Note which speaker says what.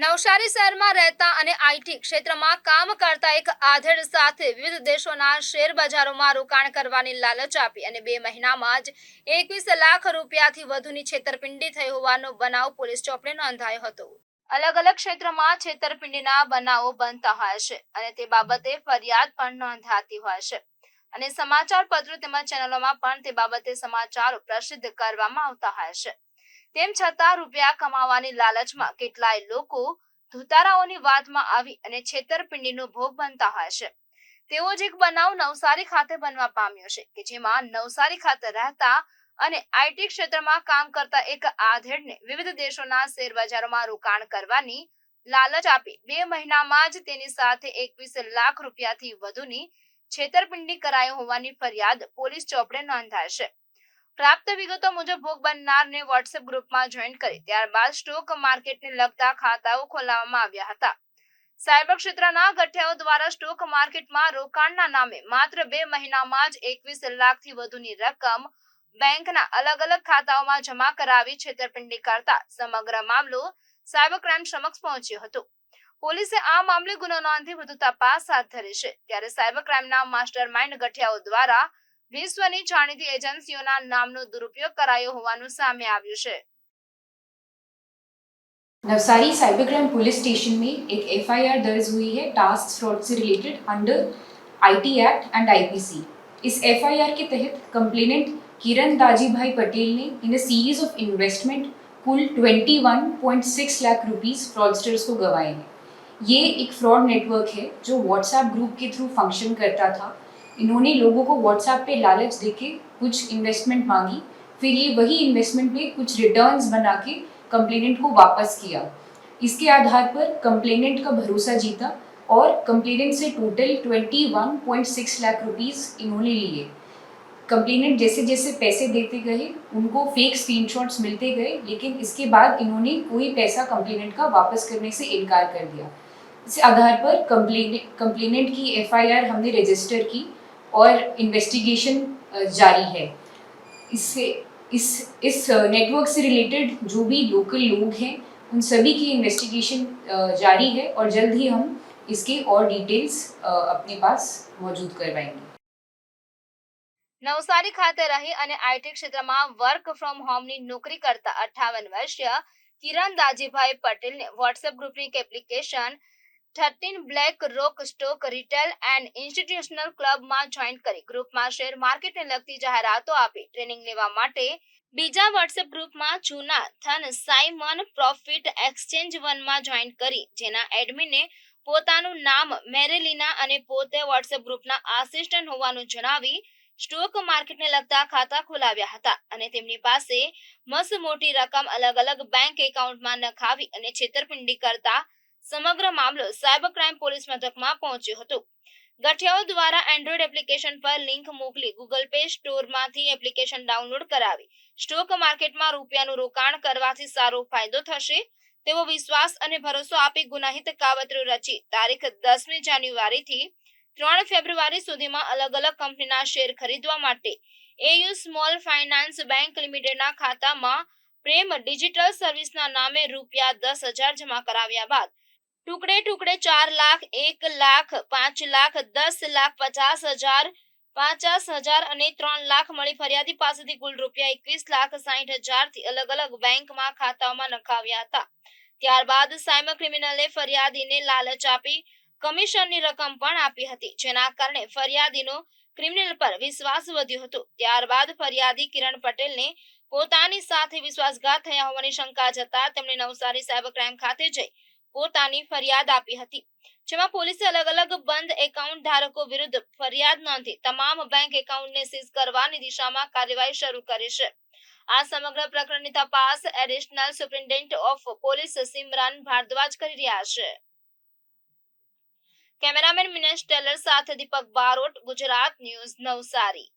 Speaker 1: નવસારી શહેરમાં રહેતા અને આઈટી ક્ષેત્રમાં કામ કરતા એક આધેડ સાથે વિવિધ દેશોના શેર બજારોમાં રોકાણ કરવાની લાલચ આપી અને બે મહિનામાં જ એકવીસ લાખ રૂપિયાથી વધુની છેતરપિંડી થઈ હોવાનો બનાવ પોલીસ ચોપડે નોંધાયો હતો. અલગ અલગ ક્ષેત્રમાં છેતરપિંડીના બનાવો બનતા હોય છે અને તે બાબતે ફરિયાદ પણ નોંધાતી હોય છે. અને સમાચાર પત્રો તેમજ ચેનલોમાં પણ તે બાબતે સમાચારો પ્રસિદ્ધ કરવામાં આવતા હોય છે. તેમ છતાં રૂપિયા કમાવાની લાલચમાં કેટલાય લોકો ધુતારાઓની વાતમાં આવી અને છેતરપિંડીનો ભોગ બનતા હોય છે. તેવો જ એક બનાવ નવસારી ખાતે બનવા પામ્યો છે કે જેમાં નવસારી ખાતે રહેતા અને આઈટી ક્ષેત્રમાં કામ કરતા એક આધેડને વિવિધ દેશોના શેર બજારોમાં રોકાણ કરવાની લાલચ આપી. બે મહિનામાં જ તેની સાથે એકવીસ લાખ રૂપિયાથી વધુની છેતરપિંડી કરાઈ હોવાની ફરિયાદ પોલીસ ચોપડે નોંધાય છે. પ્રાપ્ત વિગતો મુજબ ભોગ બનનારને વોટ્સએપ ગ્રુપમાં જોઈન કરી, ત્યારબાદ સ્ટોક માર્કેટને લગતા ખાતાઓ ખોલાવવામાં આવ્યા હતા. સાયબર ક્ષેત્રના ગઠિયાઓ દ્વારા સ્ટોક માર્કેટમાં રોકાણના નામે માત્ર બે મહિનામાં જ એકવીસ લાખથી વધુની રકમ બેંકના અલગ અલગ ખાતાઓમાં જમા કરાવી છેતરપિંડી કરતા સમગ્ર મામલો સાયબર ક્રાઇમ સમક્ષ પહોંચ્યો હતો. પોલીસે આ મામલે ગુનો નોંધી વધુ તપાસ હાથ ધરી છે. ત્યારે સાયબર ક્રાઇમના માસ્ટર માઇન્ડ ગઠિયાઓ દ્વારા વિશ્વની જાણીતી એજન્સીઓના નામનો દુરુપયોગ કરાયો હોવાનું સામે આવ્યું છે
Speaker 2: Navsari cyber crime police station में एक एफआईआर दर्ज हुई है टास्क फ्रॉड से related under IT act and IPC इस एफआईआर के तहत कंप्लेनेंट किरण दाजी भाई पटेल ने in uh series of investment कुल 21.6 लाख रुपीस फ्रॉडस्टर्स को गंवाए हैं ये एक फ्रॉड नेटवर्क है जो व्हाट्सएप ग्रुप के थ्रू फंक्शन करता था इन्होंने लोगों को व्हाट्सएप पे लालच देके कुछ इन्वेस्टमेंट मांगी, फिर ये वही इन्वेस्टमेंट पे कुछ रिटर्न्स बना के कंप्लेनेंट को वापस किया। इसके आधार पर कंप्लेनेंट का भरोसा जीता और कंप्लेनेंट से टोटल 21.6 लाख रुपीस इन्होंने लिए। कंप्लेनेंट जैसे जैसे पैसे देते गए, उनको फेक स्क्रीनशॉट्स मिलते गए, लेकिन इसके बाद इन्होंने कोई पैसा कंप्लेनेंट का वापस करने से इनकार कर दिया। इस आधार पर कंप्लेनेंट की एफआईआर हमने रजिस्टर की और इन्वेस्टिगेशन जारी है इससे इस इस नेटवर्क से रिलेटेड जो भी लोकल लोग हैं उन सभी की इन्वेस्टिगेशन जारी है और जल्द ही हम इसके और डिटेल्स अपने पास मौजूद करवाएंगे
Speaker 1: નવસારી ખાતે રહી અને આઈટી ક્ષેત્રમાં વર્ક ફ્રોમ હોમની નોકરી કરતા અઠાવન વર્ષીય કિરણ દાજીભાઈ પટેલને વોટ્સએપ ગ્રુપની એક application thirteen black rock stock retail and institutional ક્લબમાં જોઈન કરી ગ્રુપમાં શેર માર્કેટને લગતી જાહેરાતો આપી. ટ્રેનિંગ લેવા માટે બીજા વોટ્સએપ ગ્રુપમાં જૂના થન સાઇમન પ્રોફિટ એક્સચેન્જ વનમાં જોઈન કરી. જેના એડમિને પોતાનું નામ મેરેલિના અને પોતે વોટ્સએપ ગ્રુપના આસિસ્ટન્ટ હોવાનું જણાવી સ્ટોક માર્કેટને લગતા ખાતા ખોલાવ્યા હતા અને તેમની પાસે મસ મોટી રકમ અલગ અલગ બેંક એકાઉન્ટમાં નખાવી અને છેતરપિંડી કરતા સમગ્ર મામલો સાયબર ક્રાઇમ પોલીસ મથકમાં પહોંચ્યો હતો. ગઠિયાઓ દ્વારા એન્ડ્રોઇડ એપ્લિકેશન પર લિંક મોકલી ગૂગલ પે સ્ટોરમાંથી એપ્લિકેશન ડાઉનલોડ કરાવી. સ્ટોક માર્કેટમાં રૂપિયાનું રોકાણ કરવાથી સારો ફાયદો થશે તેવો વિશ્વાસ અને ભરોસો આપી ગુનાહિત કાવતરો રચી તારીખ દસમી જાન્યુઆરીથી ત્રણ ફેબ્રુઆરી સુધીમાં અલગ અલગ કંપનીના શેર ખરીદવા માટે એયુ સ્મોલ ફાઇનાન્સ બેંક લિમિટેડના ખાતામાં પ્રેમ ડિજિટલ સર્વિસના નામે રૂપિયા દસ હજાર જમા કરાવ્યા બાદ ટુકડે ટુકડે ચાર લાખ એક લાખ પાંચ લાખ દસ લાખ પચાસ હજાર પચાસ હજાર અને ત્રણ લાખ મળી ફરિયાદી પાસેથી કુલ રૂપિયા એકવીસ લાખ સાહીઠ હજારથી અલગ અલગ બેંકમાં ખાતાઓમાં નખાવ્યા હતા. ત્યારબાદ સાયબર ક્રિમિનલે ફરિયાદીને લાલચ આપી, કમિશનની રકમ પણ આપી હતી, જેના કારણે ફરિયાદીનો ક્રિમિનલ પર વિશ્વાસ વધ્યો હતો. ત્યારબાદ ફરિયાદી કિરણ પટેલને પોતાની સાથે વિશ્વાસઘાત થયા હોવાની શંકા જતા તેમણે નવસારી સાયબર ક્રાઇમ ખાતે જઈ પોતાની ફરિયાદ આપી હતી. જેમાં પોલીસે અલગ અલગ બંધ એકાઉન્ટ ધારકો વિરુદ્ધ ફરિયાદ નોંધી તમામ બેંક એકાઉન્ટને સીઝ કરવાની દિશામાં કાર્યવાહી શરૂ કરી છે. આ સમગ્ર પ્રકરણની તપાસ additional superintendent of police Simran Bhardwaj કરી રહ્યા છે. કેમેરામેન મિનેશ ટેલર સાથે દીપક બારોટ, ગુજરાત ન્યૂઝ નવસારી.